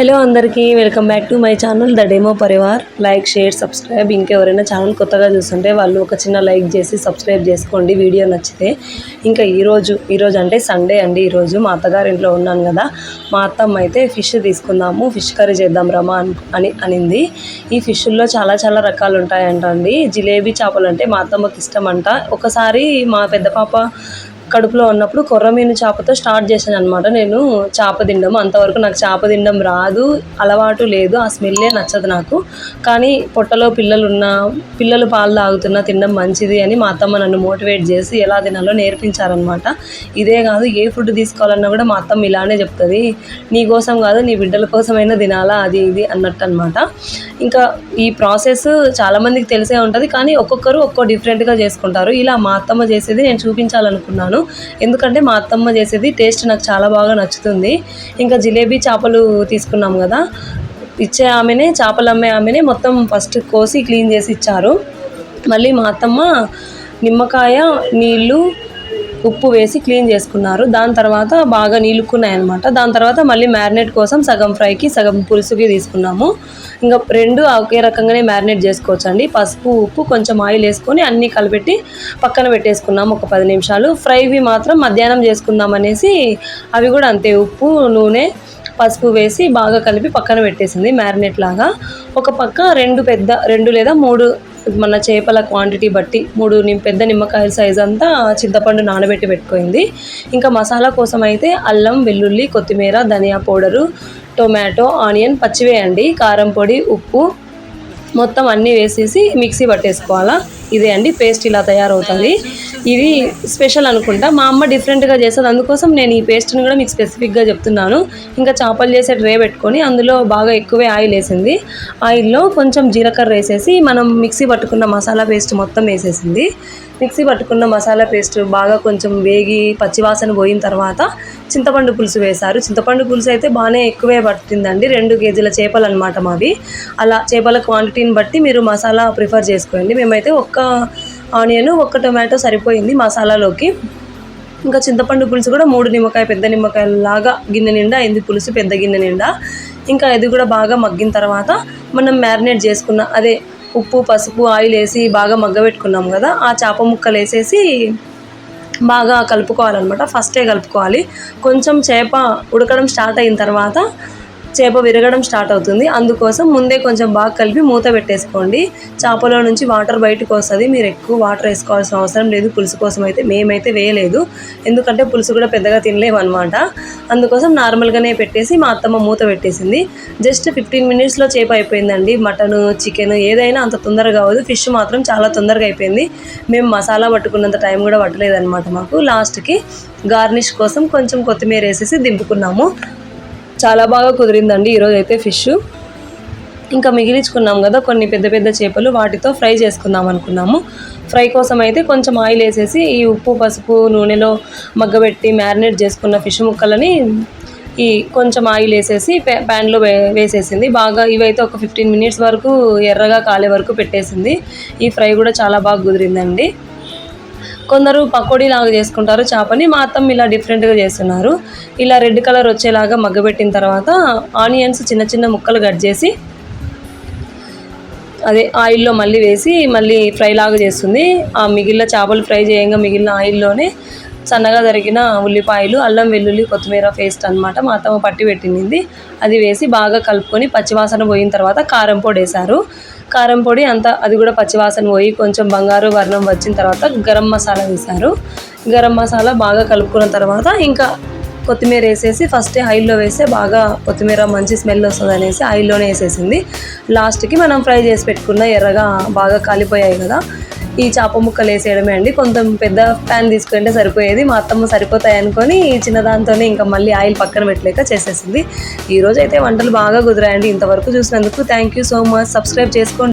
Hello అందరికీ welcome back to my channel the demo Parivar. Like share subscribe. ఇంకెవరైనా channel కొత్తగా చూస్తుంటే వాళ్ళు ఒక చిన్న లైక్ చేసి సబ్స్క్రైబ్ చేసుకోండి. వీడియో నచ్చితే ఇంకా ఈరోజు ఈరోజు అంటే సండే అండి ఈరోజు. మా అత్తగారింట్లో ఉన్నాను కదా. మా అత్తమ్మ అయితే ఫిష్ తీసుకుందాము ఫిష్ కర్రీ చేద్దాం రమా అని అనింది. ఈ ఫిష్ల్లో చాలా చాలా రకాలు ఉంటాయంట అండి జిలేబీ చేపలు అంటే మా అత్తమ్మకి ఇష్టం అంట ఒకసారి మా పెద్ద పాప కడుపులో ఉన్నప్పుడు కొర్రమీను చేపతో స్టార్ట్ చేశాను అనమాట నేను చేప తినడం అంతవరకు నాకు చేప తినడం రాదు అలవాటు లేదు ఆ స్మెల్లే నచ్చదు నాకు. కానీ పొట్టలో పిల్లలు ఉన్న పిల్లలు పాలు తాగుతున్నా తినడం మంచిది అని మా అత్తమ్మ నన్ను మోటివేట్ చేసి ఎలా తినాలో నేర్పించారనమాట ఇదే కాదు ఏ ఫుడ్ తీసుకోవాలన్నా కూడా మా అత్తమ్మ ఇలానే చెప్తుంది నీ కోసం కాదు నీ బిడ్డల కోసమైనా తినాలా అది ఇది అన్నట్టు అనమాట ఇంకా ఈ ప్రాసెస్ చాలామందికి తెలిసే ఉంటుంది కానీ ఒక్కొక్కరు ఒక్కో డిఫరెంట్గా చేసుకుంటారు. ఇలా మా అత్తమ్మ చేసేది నేను చూపించాలనుకున్నాను. ఎందుకంటే మా అత్తమ్మ చేసేది టేస్ట్ నాకు చాలా బాగా నచ్చుతుంది. ఇంకా జిలేబీ చేపలు తీసుకున్నాం కదా. ఇచ్చే ఆమెనే చేపలు అమ్మే ఆమెనే మొత్తం ఫస్ట్ కోసి క్లీన్ చేసి ఇచ్చారు. మళ్ళీ మా అత్తమ్మ నిమ్మకాయ నీళ్ళు ఉప్పు వేసి క్లీన్ చేసుకున్నారు. దాని తర్వాత బాగా నీలుక్కున్నాయి అనమాట దాని తర్వాత మళ్ళీ మ్యారినేట్ కోసం సగం ఫ్రైకి సగం పులుసుకి తీసుకున్నాము. ఇంకా రెండు ఒకే రకంగానే మ్యారినేట్ చేసుకోవచ్చు అండి పసుపు ఉప్పు కొంచెం ఆయిల్ వేసుకొని అన్నీ కలిపెట్టి పక్కన పెట్టేసుకున్నాము ఒక పది నిమిషాలు. ఫ్రైవి మాత్రం మధ్యాహ్నం చేసుకుందాం అనేసి అవి కూడా అంతే ఉప్పు నూనె పసుపు వేసి బాగా కలిపి పక్కన పెట్టేసింది మ్యారినేట్ లాగా. ఒక పక్క రెండు పెద్ద రెండు లేదా మూడు మన చేపల క్వాంటిటీ బట్టి మూడు పెద్ద నిమ్మకాయల సైజ్ అంతా చింతపండు నానబెట్టి పెట్టుకుంది. ఇంకా మసాలా కోసం అయితే అల్లం వెల్లుల్లి కొత్తిమీర ధనియా పౌడరు టొమాటో ఆనియన్ పచ్చివేయండి కారం పొడి ఉప్పు మొత్తం అన్నీ వేసేసి మిక్సీ పట్టేసుకోవాలా? ఇదే అండి పేస్ట్ ఇలా తయారవుతుంది. ఇది స్పెషల్ అనుకుంటా. మా అమ్మ డిఫరెంట్గా చేస్తుంది. అందుకోసం నేను ఈ పేస్ట్ని కూడా మీకు స్పెసిఫిక్గా చెప్తున్నాను. ఇంకా చేపలు చేసే ట్రే పెట్టుకొని అందులో బాగా ఎక్కువే ఆయిల్ వేసింది. ఆయిల్లో కొంచెం జీలకర్ర వేసేసి మనం మిక్సీ పట్టుకున్న మసాలా పేస్ట్ మొత్తం వేసేసింది. మిక్సీ పట్టుకున్న మసాలా పేస్ట్ బాగా కొంచెం వేగి పచ్చివాసన పోయిన తర్వాత చింతపండు పులుసు వేశారు. చింతపండు పులుసు అయితే బాగానే ఎక్కువే పట్టిందండి. రెండు కేజీల చేపలు అనమాట మావి. అలా చేపల క్వాంటిటీని బట్టి మీరు మసాలా ప్రిఫర్ చేసుకోండి. మేమైతే ఒక్క ఆనియన్ ఒక్క టొమాటో సరిపోయింది మసాలాలోకి. ఇంకా చింతపండు పులుసు కూడా మూడు నిమ్మకాయ పెద్ద నిమ్మకాయ లాగా గిన్నె నిండా అయింది పులుసు పెద్ద గిన్నె నిండా. ఇంకా ఇది కూడా బాగా మగ్గిన తర్వాత మనం మ్యారినేట్ చేసుకున్న అదే ఉప్పు పసుపు ఆయిల్ వేసి బాగా మగ్గబెట్టుకున్నాం కదా ఆ చేప ముక్కలు వేసేసి బాగా కలుపుకోవాలన్నమాట. ఫస్టే కలుపుకోవాలి. కొంచెం చేప ఉడకడం స్టార్ట్ అయిన తర్వాత చేప విరగడం స్టార్ట్ అవుతుంది. అందుకోసం ముందే కొంచెం బాగా కలిపి మూత పెట్టేసుకోండి. చేపలో నుంచి వాటర్ బయటకు వస్తుంది. మీరు ఎక్కువ వాటర్ వేసుకోవాల్సిన అవసరం లేదు. పులుసు కోసం అయితే మేమైతే వేయలేదు. ఎందుకంటే పులుసు కూడా పెద్దగా తినలేము అనమాట అందుకోసం నార్మల్గానే పెట్టేసి మా అత్తమ్మ మూత పెట్టేసింది. జస్ట్ ఫిఫ్టీన్ మినిట్స్లో చేప అయిపోయిందండి. మటన్ చికెన్ ఏదైనా అంత తొందరగా అవ్వదు. ఫిష్ మాత్రం చాలా తొందరగా అయిపోయింది. మేము మసాలా పట్టుకున్నంత టైం కూడా పట్టలేదన్నమాట మాకు. లాస్ట్కి గార్నిష్ కోసం కొంచెం కొత్తిమీర వేసేసి దింపుకున్నాము. చాలా బాగా కుదిరిందండి ఈరోజు అయితే ఫిష్. ఇంకా మిగిలించుకున్నాం కదా కొన్ని పెద్ద పెద్ద చేపలు వాటితో ఫ్రై చేసుకుందాం అనుకున్నాము. ఫ్రై కోసం అయితే కొంచెం ఆయిల్ వేసేసి ఈ ఉప్పు పసుపు నూనెలో మగ్గబెట్టి మ్యారినేట్ చేసుకున్న ఫిష్ ముక్కలని ఈ కొంచెం ఆయిల్ వేసేసి ప్యాన్లో వే వేసేసింది. బాగా ఇవైతే ఒక ఫిఫ్టీన్ మినిట్స్ వరకు ఎర్రగా కాలే వరకు పెట్టేసింది. ఈ ఫ్రై కూడా చాలా బాగా కుదిరిందండి. కొందరు పకోడీ లాగా చేసుకుంటారు. చేపని మా అత్తమ్మ ఇలా డిఫరెంట్గా చేస్తున్నారు. ఇలా రెడ్ కలర్ వచ్చేలాగా మగ్గబెట్టిన తర్వాత ఆనియన్స్ చిన్న చిన్న ముక్కలు కట్ చేసి అదే ఆయిల్లో మళ్ళీ వేసి మళ్ళీ ఫ్రై లాగా చేస్తుంది. ఆ మిగిలిన చేపలు ఫ్రై చేయంగా మిగిలిన ఆయిల్లోనే సన్నగా తరిగిన ఉల్లిపాయలు అల్లం వెల్లుల్లి కొత్తిమీర పేస్ట్ అన్నమాట మా అత్తమ్మ పట్టి పెట్టింది. అది వేసి బాగా కలుపుకొని పచ్చివాసన పోయిన తర్వాత కారం పొడి వేశారు. కారం పొడి అంతా అది కూడా పచ్చివాసన పోయి కొంచెం బంగారు వర్ణం వచ్చిన తర్వాత గరం మసాలా వేశారు. గరం మసాలా బాగా కలుపుకున్న తర్వాత ఇంకా కొత్తిమీర వేసేసి ఫస్ట్ ఆయిల్లో వేస్తే బాగా కొత్తిమీర మంచి స్మెల్ వస్తుంది అనేసి ఆయిల్లోనే వేసేసింది. లాస్ట్కి మనం ఫ్రై చేసి పెట్టుకున్న ఎర్రగా బాగా కాలిపోయాయి కదా. ఈ చేప ముక్కలు వేసేయడమే అండి. కొంచెం పెద్ద ప్యాన్ తీసుకుంటే సరిపోయేది. మా అత్తమ్మ సరిపోతాయి అనుకొని ఈ చిన్న దాంతోనే ఇంకా మళ్ళీ ఆయిల్ పక్కన పెట్టలేక చేసేసింది. ఈ రోజు అయితే వంటలు బాగా కుదిరాయండి. ఇంతవరకు చూసినందుకు thank you so much subscribe చేసుకోండి.